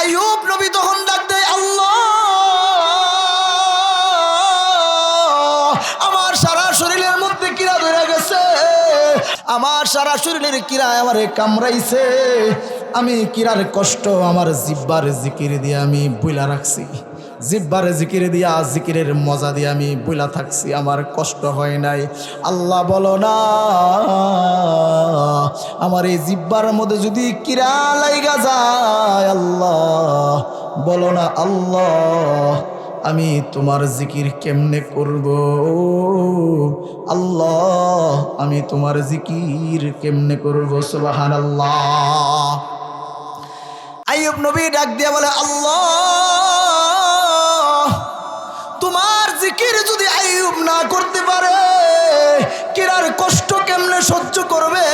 আইয়ুব নবী তখন ডাক দেয়, আল্লাহ, আমার সারা শরীরের মধ্যে কিরা ধরে গেছে। আমার সারা শরীরের কিরা আমারে কামড়াইছে। আমি কিরার কষ্ট আমার জিব্বার জিকির দিয়ে আমি বইলা রাখছি। জিব্বার জিকির দিয়া, জিকিরের মজা দিয়ে আমি বইলা থাকছি, আমার কষ্ট হয় নাই। আল্লাহ বলো না, আমার এই জিব্বার মধ্যে যদি কিরা লাইগা যায়, আল্লাহ বলো না, আল্লাহ আমি তোমার জিকির কেমনে করব? আল্লাহ আমি তোমার জিকির কেমনে করব? সুবাহান আল্লাহ আইয়ুব নবী ডাক দিয়া বলে, আল্লাহ না করতে পারে। কিরার কষ্ট কেমনে সহ্য করবে?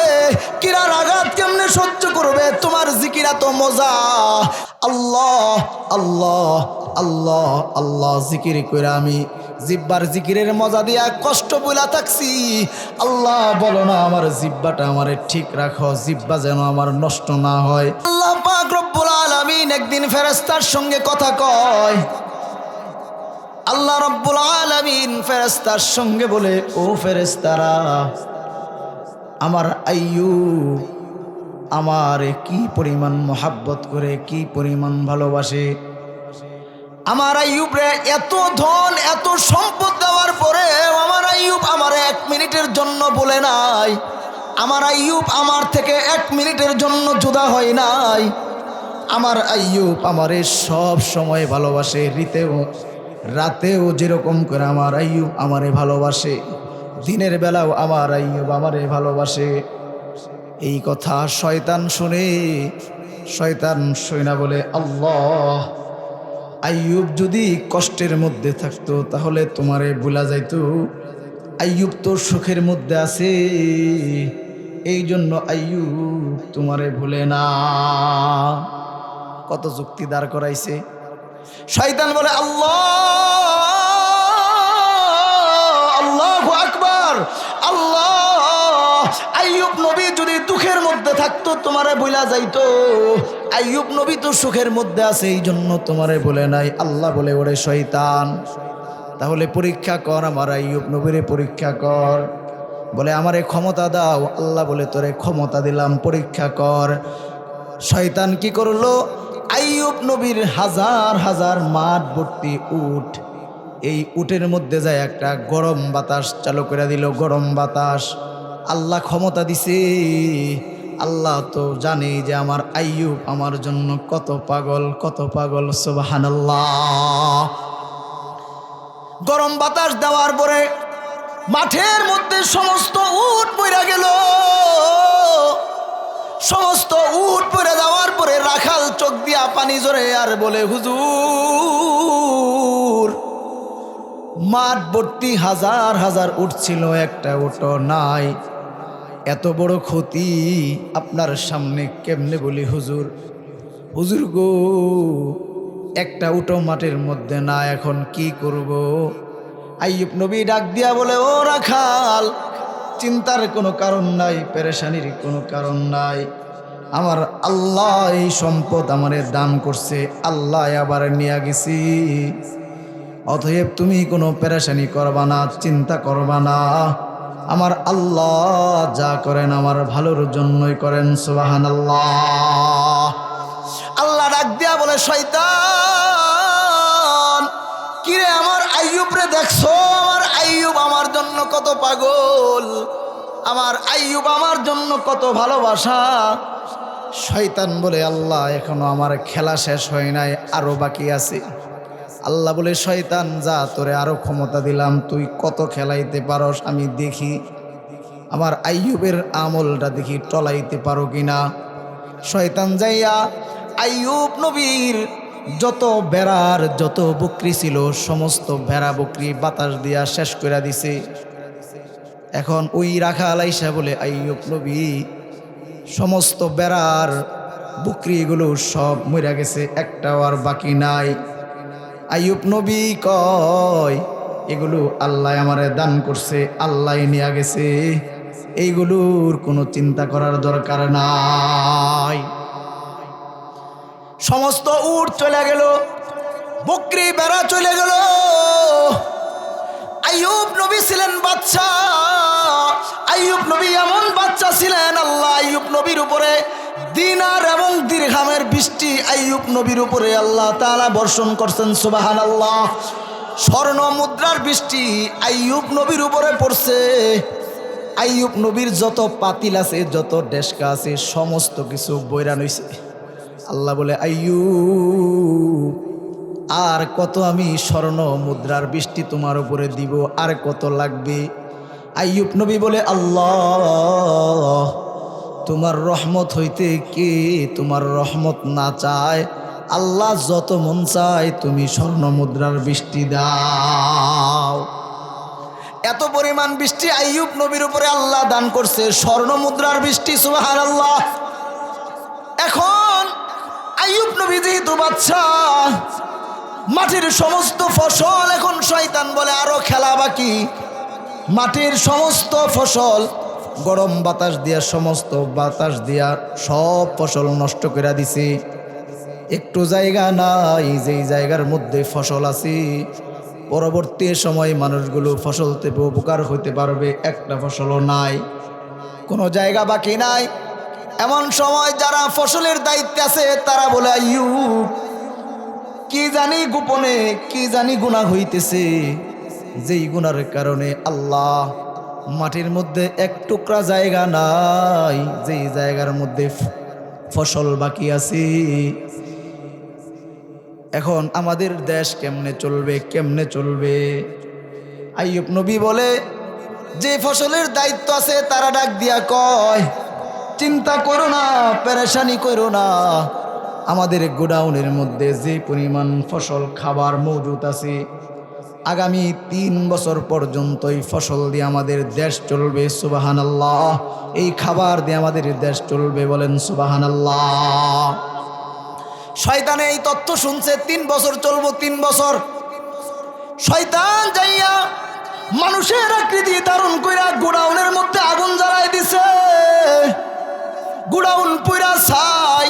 কিরার আঘাত কেমনে সহ্য করবে? তোমার জিকিরা তো মজা। আল্লাহ আল্লাহ আল্লাহ আল্লাহ জিকির করে আমি জিব্বার জিকিরের মজা দিয়া কষ্ট বইলা থাকছি। আল্লাহ বলো না আমার জিব্বাটা আমারে ঠিক রাখো, জিব্বা যেন আমার নষ্ট না হয়। আল্লাহ পাক রব্বুল একদিন ফেরেশতার সঙ্গে কথা কয় আল্লাহ রব্বুল আলামিন ফেরেস্তার সঙ্গে বলে, ও ফেরেশতারা, আমার আইয়ু আমার কি পরিমাণ মহাব্বত করে, কি পরিমাণ ভালোবাসে? আমার আইয়ুব রে এত ধন, এত সম্পদ দেওয়ার পরে আমার আইয়ুব আমার এক মিনিটের জন্য বলে নাই। আমার আইয়ুব আমার থেকে এক মিনিটের জন্য জুদা হয় নাই। আমার আইয়ুব আমারে সব সময় ভালোবাসে, রিতেও রাতেও যেরকম করে আমার আইয়ুব আমারে ভালোবাসে, দিনের বেলাও আমার আইয়ুব আমারে ভালোবাসে। এই কথা শয়তান শুনে, শয়তান শৈনা বলে, আল্লাহ, আইয়ুব যদি কষ্টের মধ্যে থাকতো, তাহলে তোমারে ভুলা যাইত। আইয়ুব তো সুখের মধ্যে আছে এই জন্য আইয়ুব তোমারে ভুলে না। কত যুক্তি দাঁড় করাইছে। শয়তান বলে, আল্লাহ, আল্লাহু আকবার, আল্লাহ, আইয়ুব নবী যদি দুঃখের মধ্যে থাকতো, তোমারে বইলা যাইতো। আইয়ুব নবী তো সুখের মধ্যে আছে এই জন্য তোমারে বলে নাই। আল্লাহ বলে, ওরে শয়তান, তাহলে পরীক্ষা কর আমার আইয়ুব নবীরে পরীক্ষা কর। বলে, আমারে ক্ষমতা দাও। আল্লাহ বলে, তোরে ক্ষমতা দিলাম, পরীক্ষা কর। শয়তান কি করল? আইয়ুব নবীর হাজার হাজার মাঠ ভর্তি উঠ এই উটের মধ্যে যায় একটা গরম বাতাস চালু করে দিল, গরম বাতাস। আল্লাহ ক্ষমতা দিছে। আল্লাহ তো জানে যে আমার আইয়ুব আমার জন্য কত পাগল কত পাগল, সুবহানাল্লাহ। গরম বাতাস দেওয়ার পরে মাঠের মধ্যে সমস্ত উট পইরা গেল। চোখ দিয়া পানি জোরে আর বলে, হুজুর, মাঠ ভর্তি হাজার হাজার উঠছিল, একটা উটো নাই। এত বড় ক্ষতি আপনার সামনে কেমনে বলি, হুজুর? হুজুর গো, একটা উটো মাঠের মধ্যে না, এখন কি করব? আইয়ুব নবী ডাক দিয়া বলে, ও রাখাল, চিন্তার কোনো কারণ নাই, পেরেশানির কোনো কারণ নাই। আমার আল্লাহ এই সম্পদ আমারে দান করছে আল্লাহ আবার নিয়ে গেছি। অতএব তুমি কোনো পেরেশানি করবা না, চিন্তা করবা না। আমার আল্লাহ যা করেন আমার ভালোর জন্যই করেন সুবাহান আল্লাহ আল্লাহ ডাক দিয়া বলে, শয়তান, কিরে আমার আইয়ুব রে দেখছ? আমার আইয়ুব আমার জন্য কত পাগল। আমার আইয়ুব আমার জন্য কত ভালোবাসা। শয়তান বলে, আল্লাহ, এখনও আমার খেলা শেষ হয় নাই, আরও বাকি আছে। আল্লাহ বলে, শয়তান, যা, তোরে আরও ক্ষমতা দিলাম, তুই কত খেলাইতে পারস আমি দেখি। আমার আইয়ুবের আমলটা দেখি টলাইতে পারো কিনা? শয়তান যাইয়া আইয়ুব নবীর যত বেড়ার যত বকরি ছিল, সমস্ত ভেড়া বকরি বাতাস দিয়া শেষ করে দিছে। এখন ওই রাখা আলাইসা বলে, আইয়ুব নবী সমস্ত বেড়ার বকরিগুলো সব মরে গেছে, একটাও আর বাকি নাই। আইয়ুব নবী কয়, এগুলো আল্লাহ আমারে দান করছে, আল্লাহ নিয়ে গেছে। এইগুলোর কোনো চিন্তা করার দরকার নাই। সমস্ত উট চলে গেল, বকরি, বেড়া চলে গেল। আইয়ুব নবী ছিলেন বাচ্চা আইয়ুব নবী এমন বাচ্চা ছিলেন আল্লাহ, আইয়ুব নবীর উপরে দিনার এবং দীর্ঘামের বৃষ্টি আইয়ুব নবীর উপরে আল্লাহ তাআলা বর্ষণ করছেন সুবাহান আল্লাহ স্বর্ণ মুদ্রার বৃষ্টি আইয়ুব নবীর উপরে পড়ছে। আইয়ুব নবীর যত পাতিল আছে, যত ডেস্কা আছে, সমস্ত কিছু বৈরান হইছে আল্লাহ বলে, আইয়ুব, আর কত আমি স্বর্ণ মুদ্রার বৃষ্টি তোমার উপরে দিব, আর কত লাগবে? আইয়ুব নবী বলে, আল্লাহ, তোমার রহমত হইতে কে তোমার রহমত না চায়? আল্লাহ যত মন চায়, তুমি স্বর্ণ মুদ্রার বৃষ্টি দাও। এত পরিমাণ বৃষ্টি আইয়ুব নবীর উপরে আল্লাহ দান করছে স্বর্ণ মুদ্রার বৃষ্টি সুবাহার আল্লাহ এখন আইয়ুব নবী যেহেতু বাচ্চা মাটির সমস্ত ফসল এখন শয়তান বলে, আরও খেলা বাকি। মাটির সমস্ত ফসল, গরম বাতাস দিয়া সমস্ত বাতাস দিয়া সব ফসল নষ্ট করে দিছে। একটু জায়গা নাই, যেই জায়গার মধ্যে ফসল আছি, পরবর্তী সময় মানুষগুলো ফসল থেকে উপকার হইতে পারবে, একটা ফসলও নাই। কোনো জায়গা বাকি নাই। এমন সময় যারা ফসলের দায়িত্বে আছে, তারা বলে আইয়ুব কি জানি গোপনে, কি জানি গুণা হইতেছে। যেই গুনার কারণে আল্লাহ মাটির মধ্যে এক টুকরা জায়গা নাই, যেই জায়গার মধ্যে ফসল বাকি আছে। এখন আমাদের দেশ কেমনে চলবে কেমনে চলবে? আইয়ুব নবী বলে, যে ফসলের দায়িত্ব আছে তারা ডাক দিয়া কয়, চিন্তা করো না, পেরেশানি করো না। আমাদের গোডাউনের মধ্যে যে পরিমাণ ফসল, খাবার মজুত আছে আগামী তিন বছর পর্যন্ত এই ফসল দিয়ে আমাদের দেশ চলবে সুবাহান আল্লাহ এই খাবার দিয়ে আমাদের দেশ চলবে বলেন সুবাহান আল্লাহ শয়তানে এই তথ্য শুনছে, তিন বছর চলবো, তিন বছর। শয়তান যাইয়া মানুষের আকৃতি ধারণ কইরা গোডাউনের মধ্যে আগুন জ্বালাই দিছে। গোডাউন পুরা ছাই।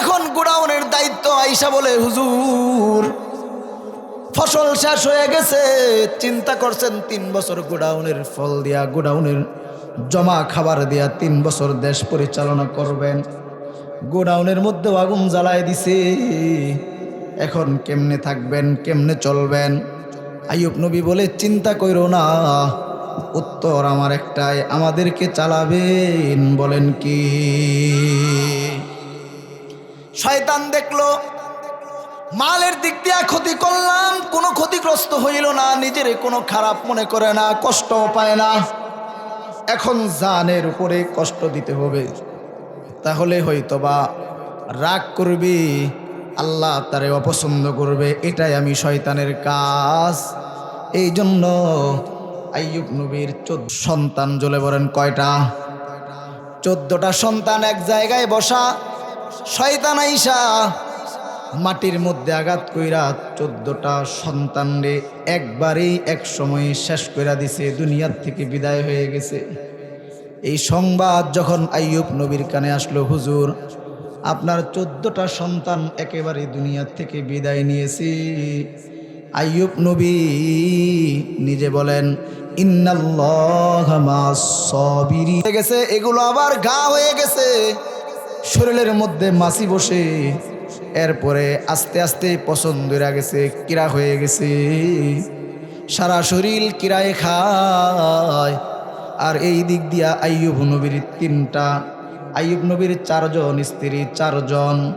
এখন গোডাউনের দায়িত্ব আইসা বলে, হুজুর। ফসল শেষ হয়ে গেছে। চিন্তা করছেন, তিন বছর গোডাউনের ফল দিয়া, গোডাউনের জমা খাবার দিয়া তিন বছর দেশ পরিচালনা করবেন। গোডাউনের মধ্যে আগুন জ্বালায় দিছে। এখন কেমনে থাকবেন, কেমনে চলবেন? আইয়ুব নবী বলে, চিন্তা কইরো না, উত্তর আমার একটাই, আমাদেরকে চালাবেন। বলেন কি? শয়তান দেখল মালের দিক দিয়া ক্ষতি করলাম, কোনো ক্ষতিগ্রস্ত হইল না, নিজের কোনো খারাপ মনে করে না কষ্ট পায় না। এখন জানের উপরে কষ্ট দিতে হবে, তাহলে হয়তোবা রাগ করবি, আল্লাহ তারে অপছন্দ করবে, এটাই আমি শয়তানের কাজ। এই জন্য আইয়ুব নবীর চোদ্দ সন্তান জ্বলে বলেন, কয়টা? চোদ্দটা সন্তান এক জায়গায় বসা, শয়তান আইসা মাটির মধ্যে আঘাত কইরা চোদ্দটা সন্তান রে একবারেই এক সময়ে শেষ কইরা দিছে, দুনিয়ার থেকে বিদায় হয়ে গেছে। এই সংবাদ যখন আইয়ুব নবীর কানে আসলো, হুজুর, আপনার চোদ্দটা সন্তান একেবারে দুনিয়ার থেকে বিদায় নিয়েছি। আইয়ুব নবী নিজে বলেন মাস গেছে, এগুলো আবার ঘা হয়ে গেছে। শরীরের মধ্যে মাছি বসে এরপরে আস্তে আস্তে পছন্দ গেছে, কিরা হয়ে গেছে। সারা শরীর কিরায় খায়। আর এই দিক দিয়া আইয়ুব নবীর তিনটা। আইয়ুব নবীর চারজন স্ত্রী, চারজন।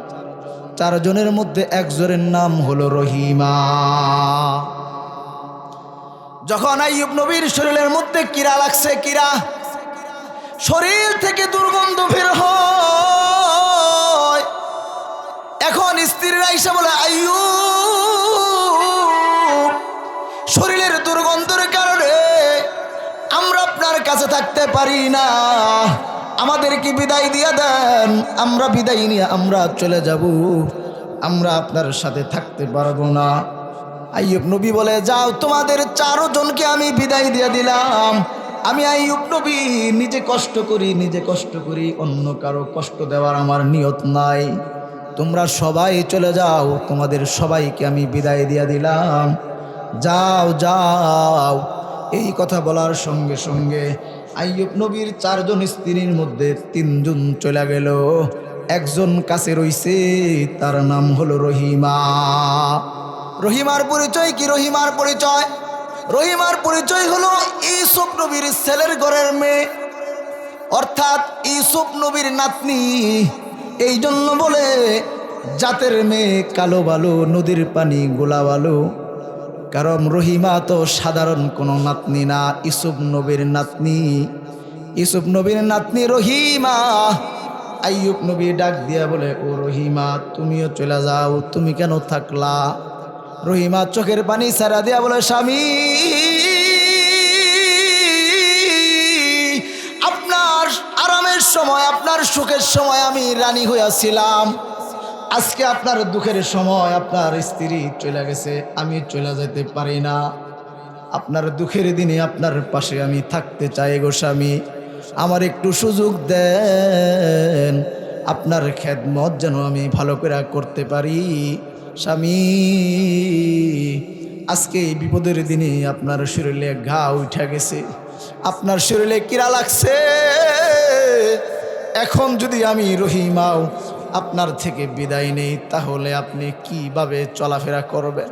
চারজনের মধ্যে একজনের নাম হলো রহিমা। যখন আইয়ুব নবীর শরীরের মধ্যে কিরা লাগছে, কিরা? শরীর থেকে দুর্গন্ধ বের হয়। এখন স্ত্রীরা এসে বলে আইয়ু শরীরের দুর্গন্ধের কারণে আমরা আপনার কাছে থাকতে পারি না। আমাদেরকে বিদায় দিয়ে দেন। আমরা বিদায় নিয়ে আমরা চলে যাব। আমরা আপনার সাথে থাকতে পারব না। আইয়ুব নবী বলে, যাও, তোমাদের চারো জনকে আমি বিদায় দিয়ে দিলাম। আমি আইয়ুব নবী, নিজে কষ্ট করি, নিজে কষ্ট করি। অন্য কারও কষ্ট দেওয়ার আমার নিয়ত নাই। তোমরা সবাই চলে যাও, তোমাদের সবাইকে আমি বিদায় দিয়া দিলাম। যাও যাও, এই কথা বলার সঙ্গে সঙ্গে আইয়ুব নবীর চারজন স্ত্রীর মধ্যে তিনজন চলে গেল। একজন কাছে রইছে, তার নাম হলো রহিমা। রহিমার পরিচয় কি? রহিমার পরিচয়? রহিমার পরিচয় হলো ইসুফ নবীর ছেলের ঘরের মেয়ে। অর্থাৎ ইসুফ নবীর নাতনি। এই জন্য বলে, জাতের মেয়ে কালো বালু, নদীর পানি গোলা বালু। কারণ রহিমা তো সাধারণ কোনো নাতনি না ইসুফ নবীর নাতনি। ইসুফ নবীর নাতনি রহিমা। আইয়ুব নবী ডাক দিয়া বলে, ও রহিমা, তুমিও চলে যাও, তুমি কেন থাকলা? রহিমা চোখের পানি সারা দিয়া বলে, স্বামী সময়, আপনার সুখের সময় আমি রানী হইয়াছিলাম। আজকে আপনার দুঃখের সময়, আপনার স্ত্রী চলে গেছে, আমি চলে যেতে পারি না। আপনার দুঃখের দিনে আপনার পাশে আমি থাকতে চাই গো স্বামী। আমার একটু সুযোগ দেন, আপনার খেদমত যেন আমি ভালো করে করতে পারি। স্বামী, আজকে এই বিপদের দিনে আপনার শরীরে ঘা উঠে গেছে। আপনার শরীরে কিরা লাগছে? এখন যদি আমি রহিমাও আপনার থেকে বিদায় নেই, তাহলে আপনি কীভাবে চলাফেরা করবেন?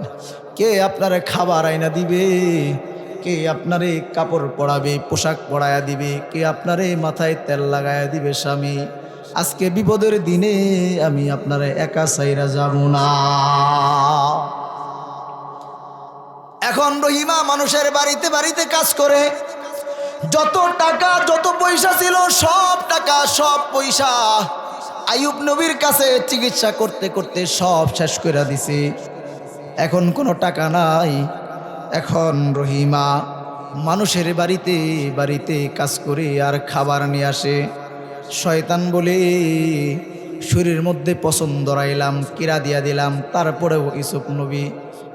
কে আপনারে খাবার আইনা দিবে? কে আপনারে কাপড় পরাবে, পোশাক পরায়া দিবে? কে আপনারে মাথায় তেল লাগায়া দিবে, স্বামী? আজকে বিপদের দিনে আমি আপনারে একা সাইরা যাব না। এখন রহিমা মানুষের বাড়িতে বাড়িতে কাজ করে। যত টাকা, যত পয়সা ছিল, সব টাকা, সব পয়সা আয়ুব নবীর কাছে চিকিৎসা করতে করতে সব শেষ করে দিছে। এখন কোনো টাকা নাই। এখন রহিমা মানুষের বাড়িতে বাড়িতে কাজ করে আর খাবার নিয়ে আসে। শয়তান বলে, শরীরের মধ্যে পছন্দ রাইলাম, কিরা দিয়া দিলাম, তারপরেও ইসুফ নবী,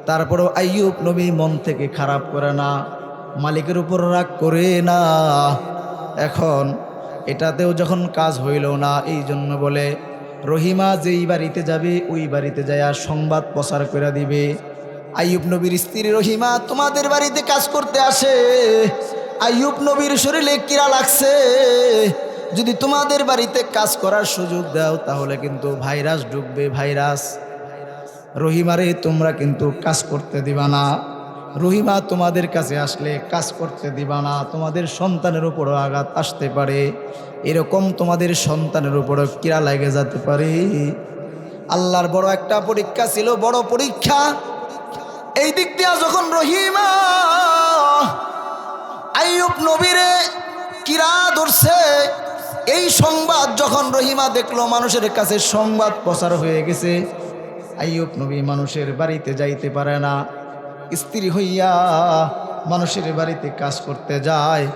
তারপরেও আইয়ুব নবী মন থেকে খারাপ করে না। মালিকের উপর রাগ করে না। এখন এটাতেও যখন কাজ হইল না, এই জন্য বলে, রহিমা যেই বাড়িতে যাবে, ওই বাড়িতে যায় সংবাদ প্রচার করে দিবে। আইয়ুব নবীর স্ত্রী রহিমা, তোমাদের বাড়িতে কাজ করতে আসে। আইয়ুব নবীর শরীরে কিরা লাগছে? যদি তোমাদের বাড়িতে কাজ করার সুযোগ দাও, তাহলে কিন্তু ভাইরাস ঢুকবে, ভাইরাস। রহিমারে তোমরা কিন্তু কাজ করতে দিবা না। রহিমা তোমাদের কাছে আসলে কাজ করতে দিবা না, তোমাদের সন্তানের উপরও আঘাত আসতে পারে। এরকম তোমাদের সন্তানের উপরও কিরা লাগে যেতে পারে। আল্লাহর বড় একটা পরীক্ষা ছিল, বড় পরীক্ষা। এই দিক দিয়া যখন রহিমা আইয়ুব নবীরে কিরা ধরছে, এই সংবাদ যখন রহিমা দেখল, মানুষের কাছে সংবাদ প্রচার হয়ে গেছে। আইয়ুব নবী মানুষের বাড়িতে যাইতে পারে না। স্ত্রী হইয়া মানুষের বাড়িতে কাজ করতে যায়।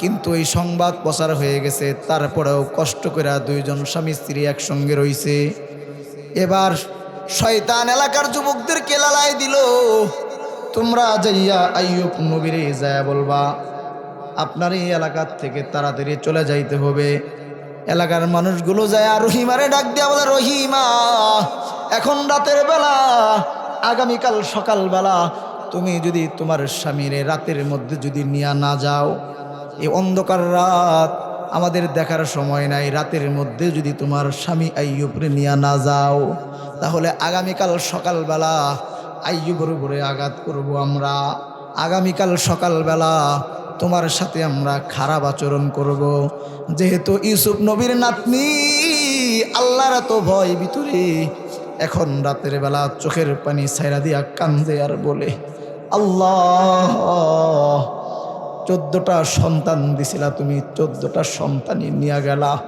কিন্তু এই সংবাদ প্রচার হয়ে গেছে, তারপরেও কষ্ট করে দুইজন স্বামী স্ত্রী একসঙ্গে রইছে। এবার শয়তান এলাকার যুবকদেরকে লালাই দিল, তোমরা যাইয়া আইয়ুব নবীরে যায় বলবা, আপনার এই এলাকার থেকে তাড়াতাড়ি চলে যাইতে হবে। এলাকার মানুষগুলো যায় রহিমারে ডাক দেওয়া বলে, রহিমা, এখন রাতের বেলা, আগামীকাল সকালবেলা তুমি যদি তোমার স্বামীরে রাতের মধ্যে যদি নিয়ে না যাও এই অন্ধকার রাত, আমাদের দেখার সময় নাই, রাতের মধ্যে যদি তোমার স্বামী আইয়ুবরে নিয়ে না যাও, তাহলে আগামীকাল সকালবেলা আইয়ুবের উপরে আঘাত করব আমরা। আগামীকাল সকালবেলা তোমার সাথে আমরা খারাপ আচরণ করব। যেহেতু ইউসুফ নবীর নাতনি, আল্লাহর তো ভয় ভিতরে, এখন রাতের বেলা চোখের পানি ছাইরা দিয়া কান্দে আর বলে আল্লাহ। চোদ্দটা সন্তান দিছিলা তুমি, চোদ্দটা সন্তানই নিয়ে গেলা।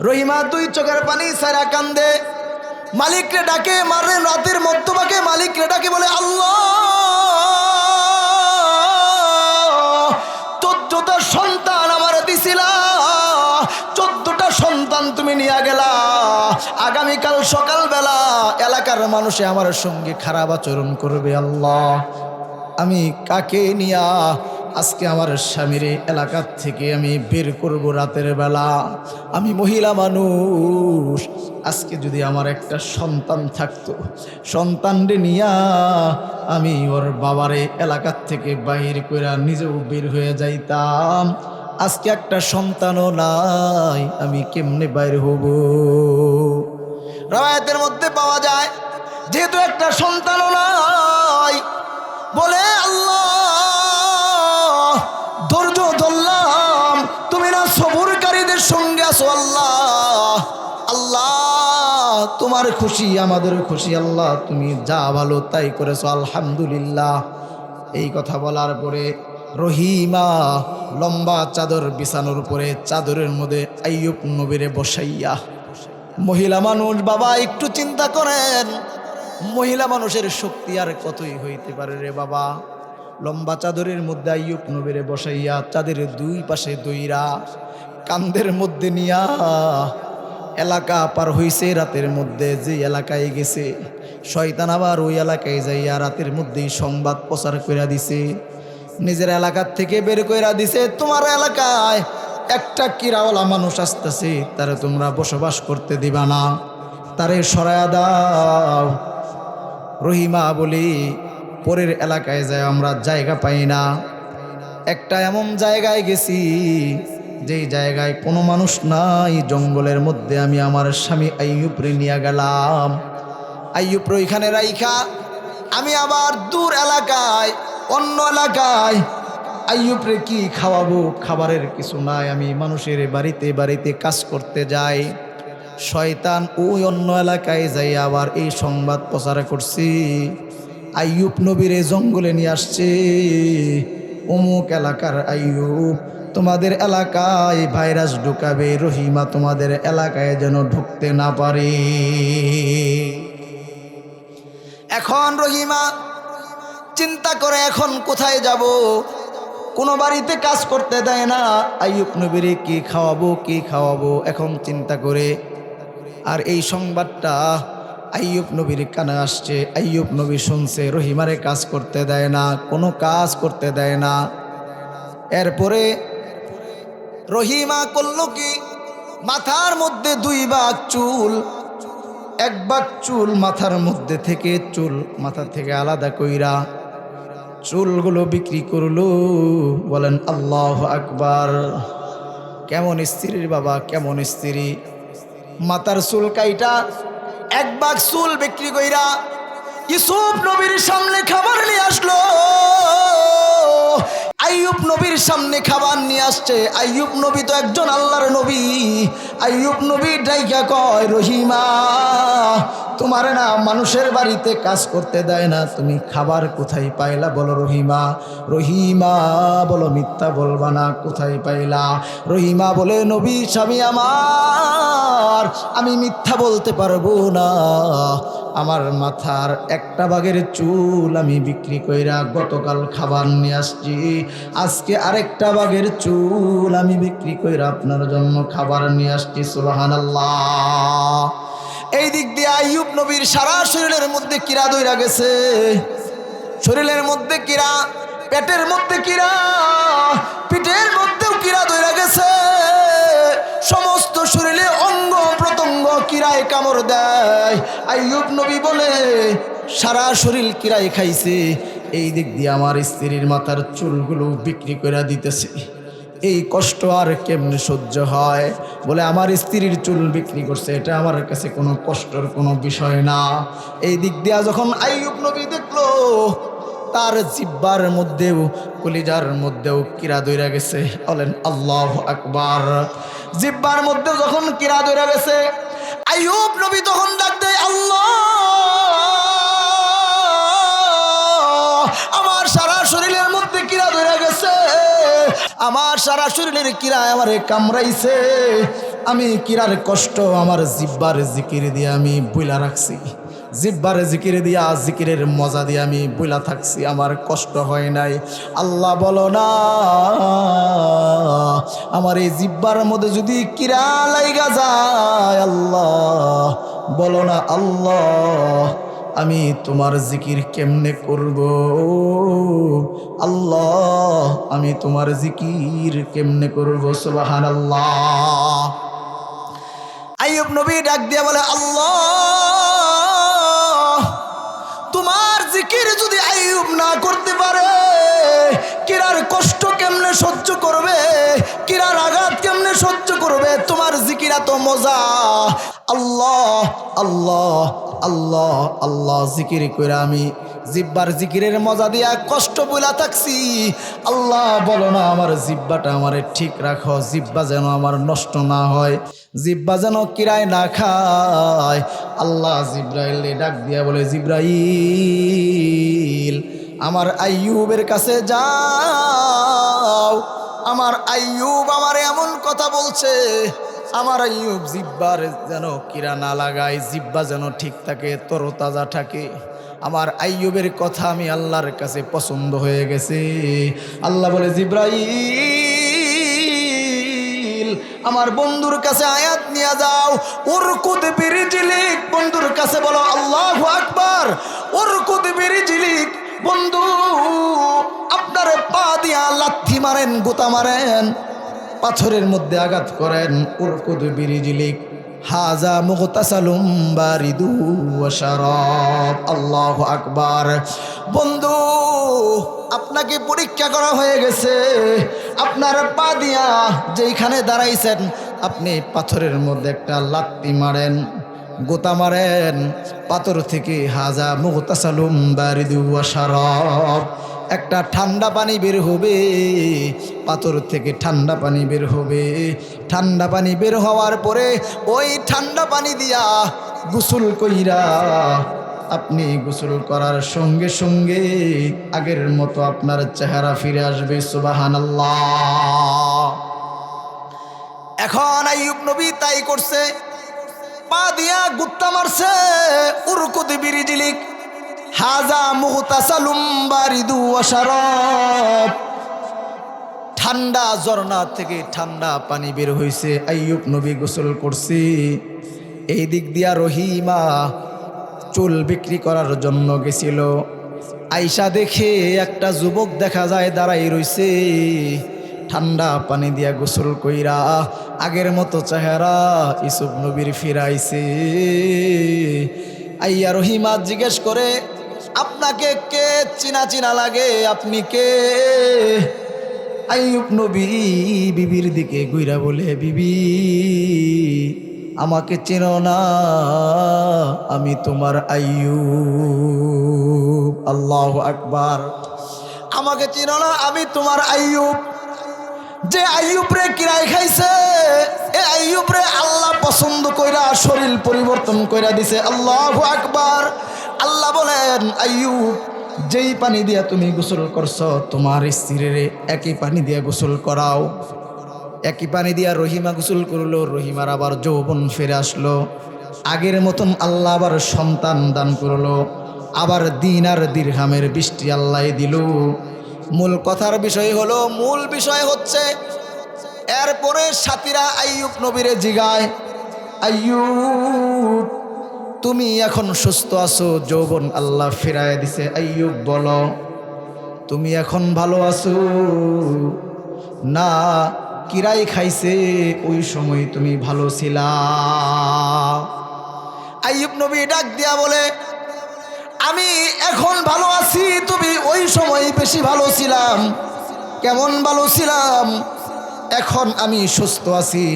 রহিমা তুই চোখের পানি সারা কান্দে। মালিকরে ডাকে মারে রাতের মধ্যভাগে মালিকরে ডাকে, বলে, আল্লাহ, চোদ্দটা সন্তান আমার দিছিলা। চোদ্দটা সন্তান তুমি নিয়ে গেলা। আগামীকাল সকালবেলা এলাকার মানুষে আমার সঙ্গে খারাপ আচরণ করবে আল্লাহ। আমি কাকে নিয়া আজকে আমার স্বামীর এলাকার থেকে আমি বের করব রাতের বেলা? আমি মহিলা মানুষ, আজকে যদি আমার একটা সন্তান থাকতো, সন্তানরে নিয়া আমি ওর বাবারে এলাকার থেকে বাহির করে নিজেও বের হয়ে যাইতাম। আজকে একটা সন্তানও নাই, আমি কেমনে বাইর হব? রায়তের মধ্যে পাওয়া যায়, যেহেতু একটা সন্তানও নাই, বলে আল্লাহ, ধৈর্য ধরলাম, তুমি না সবরকারীদের সঙ্গে আসো আল্লাহ। আল্লাহ, তোমার খুশি, আমাদের খুশি, আল্লাহ, তুমি যা ভালো তাই করেছ, আলহামদুলিল্লাহ। এই কথা বলার পরে রহিমা, লম্বা চাদর বিছানোর উপরে চাদরের মধ্যে আইয়ুব নবীরে বসাইয়া, মহিলা মানুষ বাবা একটু চিন্তা করেন, মহিলা মানুষের শক্তি আর কতই হইতে পারে রে বাবা? লম্বা চাদরের মধ্যে আইয়ুব নবীরে বসাইয়া চাঁদের দুই পাশে দইরা, কান্দের মধ্যে নিয়া, এলাকা পার হইছে রাতের মধ্যে, যে এলাকায় গেছে, শয়তান আবার ওই এলাকায় যাইয়া রাতের মধ্যেই সংবাদ প্রচার কইরা দিছে। নিজের এলাকার থেকে বের কইরা দিছে, তোমার এলাকায় একটা কিরাওয়ালা মানুষ আসতেছে, তারে তোমরা বসবাস করতে দিবা না। তারে সরায়া দাও। রহিমা বলি, পরের এলাকায় যায়, আমরা জায়গা পাই না। একটা এমন জায়গায় গেছি, যেই জায়গায় কোনো মানুষ নাই। জঙ্গলের মধ্যে আমি আমার স্বামী আইয়ুপরে নিয়ে গেলাম। আইয়ুপরে ওইখানে রাইখা, আমি আবার দূর এলাকায় অন্য এলাকায় আইয়ুপরে কি খাওয়াবো? খাবারের কিছু নাই। আমি মানুষের বাড়িতে বাড়িতে কাজ করতে যাই। শয়তান ওই অন্য এলাকায় যাই আবার এই সংবাদ প্রচার করছি। আইয়ুব নবীরে জঙ্গলে নিয়ে আসছে। অমুক এলাকার আইয়ুব, তোমাদের এলাকায় ভাইরাস ঢুকাবে, রহিমা তোমাদের এলাকায় যেন ঢুকতে না পারে। এখন রহিমা চিন্তা করে এখন কোথায় যাব? কোনো বাড়িতে কাজ করতে দেয় না। আইয়ুব নবীরে কি খাওয়াবো কি খাওয়াবো? এখন চিন্তা করে। আর এই সংবাদটা আইয়ুব নবীর কানে আসছে। আইয়ুব নবী শুনছে, রহিমারে কাজ করতে দেয় না, কোনো কাজ করতে দেয় না। এরপরে রহিমা করল কি? মাথার মধ্যে দুই ভাগ চুল, এক ভাগ চুল মাথার মধ্যে থেকে চুল মাথা থেকে আলাদা কইরা চুলগুলো বিক্রি করল। বলেন, আল্লাহ আকবার। কেমন স্ত্রীর বাবা, কেমন স্ত্রী। মাতার চুল কাইটা, এক বাঘ চুল বিক্রি কইরা ইসুফ নবীর সামনে খাবার নিয়ে আসলো। আইয়ুব নবীর সামনে খাবার নিয়ে আসছে। আইয়ুব নবী তো একজন আল্লাহর নবী। আইয়ুব নবী ডাইকা কয়, রহিমা, তোমার না মানুষের বাড়িতে কাজ করতে দেয় না। তুমি খাবার কোথায় পাইলা? বলো, রহিমা রহিমা, বলো, মিথ্যা বলবা না, কোথায় পাইলা? রহিমা বলে, নবী স্বামী আমার, আমি মিথ্যা বলতে পারব না। আমার মাথার একটা বাগের চুল আমি বিক্রি কইরা গতকাল খাবার নিয়ে আসছি। আজকে আরেকটা বাগের চুল আমি বিক্রি কইরা আপনার জন্য খাবার নিয়ে আসছি সুবাহান এই দিক দিয়ে আইয়ুব নবীর সারা শরীরের মধ্যে কিরা দইরা গেছে। শরীরের মধ্যে কিরা, পেটের মধ্যে কিরা, পিঠের মধ্যেও কামড় দেয়। আইয়ুব নবী বলে, সারা শরীর কিরাই খাইছে। এই দিক দিয়ে আমার স্ত্রীর মাথার চুলগুলো বিক্রি করে দিতেছে। এই কষ্ট আর কেমনে সহ্য হয়? বলে, আমার স্ত্রীর চুল বিক্রি করছে। এটা আমার কাছে কোনো কষ্টর কোনো বিষয় না। এই দিক দিয়া যখন আইয়ুব নবী দেখল তার জিব্বার মধ্যেও, কলিজার মধ্যেও কিরা দইরা গেছে। বলেন, আল্লাহ আকবার। জিব্বার মধ্যেও যখন কিরা দইরা গেছে, আইয়ুব নবী তখন ডাক দেয়, আল্লাহ, আমার সারা শরীরের মধ্যে কিরা ধরে গেছে। আমার সারা শরীরের কিরা আমারে কামড়াইছে। আমি কিরার কষ্ট আমার জিব্বার জিকির দিয়ে আমি বইলা রাখছি। জিব্বার জিকির দিয়া, জিকিরের মজা দিয়ে আমি বইলা থাকছি, আমার কষ্ট হয় নাই। আল্লাহ বলো না, আমার এই জিব্বার মধ্যে যদি কিরা লাইগা যায়, আল্লাহ বলো না, আল্লাহ আমি তোমার জিকির কেমনে করব? আল্লাহ আমি তোমার জিকির কেমনে করব? সুবাহান আল্লাহ আইয়ুব নবী ডাক দিয়া বলে, আল্লাহ তোমার জিকির যদি আইব না করতে পারে, কিরার কষ্ট কেমনে সহ্য করবে, কিরার আঘাত কেমনে সহ্য করবে, তোমার জিকিরা তো মজা। আল্লাহ আল্লাহ আল্লাহ আল্লাহ জিকির করে আমি জিব্বার জিকিরের মজা দিয়া কষ্ট বইলা থাকছি। আল্লাহ বলো না, আমার জিব্বাটা আমারে ঠিক রাখো, জিব্বা যেন আমার নষ্ট না হয়, জিব্বা যেন কিরায় না খায়। আল্লাহ জিব্রাইল ডাক দিয়া বলে, জিব্রাইল, আমার আইয়ুবের কাছে যাও। আমার আইয়ুব আমার এমন কথা বলছে, আমার আইয়ুব জিব্বার যেন কিরা না লাগায়, জিব্বা যেন ঠিক থাকে, তরতাজা থাকে। আমার আইয়ুবের কথা আমি আল্লাহর কাছে পছন্দ হয়ে গেছে। আল্লাহ বলে, জিব্রাইল, আমার বন্ধুর কাছে আয়াত নিয়ে যাও। ওর কুদ বিরিজিলিক বন্ধুর কাছে বলো, আল্লাহ আকবার। ওর কুদ বিরিজিলিক বন্ধু, আপনার পা দিয়া লাথি মারেন, গোতা মারেন, পাথরের মধ্যে আঘাত করেন। উরকুদ বিরিজিলিক হাজা মুগতাসালুম বারিদু শারাব। আল্লাহু আকবার। বন্ধু, আপনাকে পরীক্ষা করা হয়ে গেছে। আপনার পা দিয়া যেইখানে দাঁড়াইছেন, আপনি পাথরের মধ্যে একটা লাত্তি মারেন, গোতা মারেন, পাথর থেকে হাজা মুগতাসালুম বারিদু শারাব। একটা ঠান্ডা পানি বের হবে, পাথর থেকে ঠান্ডা পানি বের হবে। ঠান্ডা পানি বের হওয়ার পরে ওই ঠান্ডা পানি দিয়া গোসল কইরা আপনি গোসল করার সঙ্গে সঙ্গে আগের মতো আপনার চেহারা ফিরে আসবে সুবাহান এখন আইয়ুব নবী তাই করছে, পা দিয়া গুত্তা মারছে, উরকুদ বিরিজিলিক। হাজা মুহতাসালুম বারিদু ওয়াশারাব ঠান্ডা ঝর্ণা থেকে ঠান্ডা পানি বের হয়েছে আইয়ুব নবী গোসল করছে। এই দিক দিয়া রহিমা চুল বিক্রি করার জন্য গেছিল। আইসা দেখে একটা যুবক দেখা যায় দাঁড়াই রইছে। ঠান্ডা পানি দিয়া গোসল কইরা আগের মতো চেহারা ইসুফ নবীর ফিরাইছে। আইয়া রহিমা জিজ্ঞেস করে আপনাকে কে চিনা চিনা লাগে? আপনি কে? আইয়ুব নবী বিবির দিকে গুইরা বলে, বিবি, আমাকে চেনো না, আমি তোমার আইয়ুব। আল্লাহ আকবার। আমাকে চিনো না, আমি তোমার আইয়ুব। যে আইয়ুব রে কিরাই খাইছে, এ আইয়ুব রে আল্লাহ পছন্দ কইরা, শরীর পরিবর্তন কইরা দিছে। আল্লাহ আকবার। আল্লাহ বলেন আইয়ুব যেই পানি দিয়া তুমি গোসল করছ, তোমার স্ত্রীর একই পানি দিয়া গোসল করাও। একই পানি দিয়া রহিমা গোসল করল, রহিমার আবার যৌবন ফিরে আসলো। আগের মতন আল্লাহ আবার সন্তান দান করল। আবার দিন আর দীর্ঘামের বৃষ্টি আল্লাহ দিল। মূল কথার বিষয় হলো, মূল বিষয় হচ্ছে, এরপরে সাথীরা আইয়ুব নবীরে জিগায়, আইয়ুব তুমি এখন সুস্থ আছো? যৌবন আল্লাহ ফিরায় দিছে। আইয়ুব, বলো, তুমি এখন ভালো আছো? না, কিরাই খাইছে? ওই সময় তুমি ভালো ছিলা। আইয়ুব নবী ডাক দিয়া বলে, আমি এখন ভালো আছি, তুমি ওই সময় বেশি ভালো ছিলাম। কেমন ভালো ছিলাম? এখন আমি সুস্থ আছি।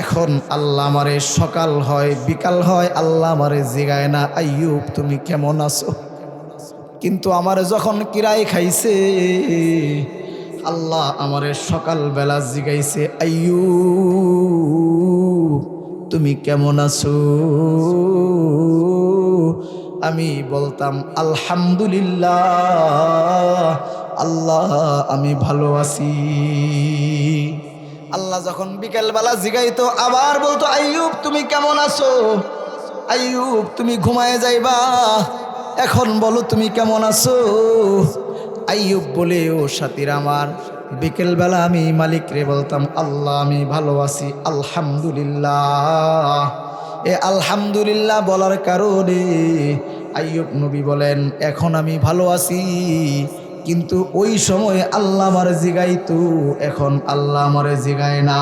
এখন আল্লাহ আমারে সকাল হয়, বিকাল হয়, আল্লাহ আমারে জিগায় না, আইয়ুব, তুমি কেমন আছো? কিন্তু আমার যখন কিরাই খাইছে, আল্লাহ আমারে সকালবেলা জিগাইছে আইয়ু তুমি কেমন আছো? আমি বলতাম, আলহামদুলিল্লাহ, আল্লাহ আমি ভালো আছি। আল্লাহ যখন বিকেলবেলা জিগাইতো, আবার বলতো, আইয়ুব, তুমি কেমন আছো? আইয়ুব, তুমি ঘুমায় যাইবা। এখন বলো, তুমি কেমন আছো? আইয়ুব বলে, ও সাথীর আমার, বিকেলবেলা আমি মালিক রে বলতাম, আল্লাহ, আমি ভালো আছি, আলহামদুলিল্লাহ। এ আলহামদুলিল্লাহ বলার কারণে আইয়ুব নবী বলেন, এখন আমি ভালো আছি। কিন্তু ওই সময় আল্লাহ আমার জিগাইতো এখন আল্লাহ আমারে জিগায় না।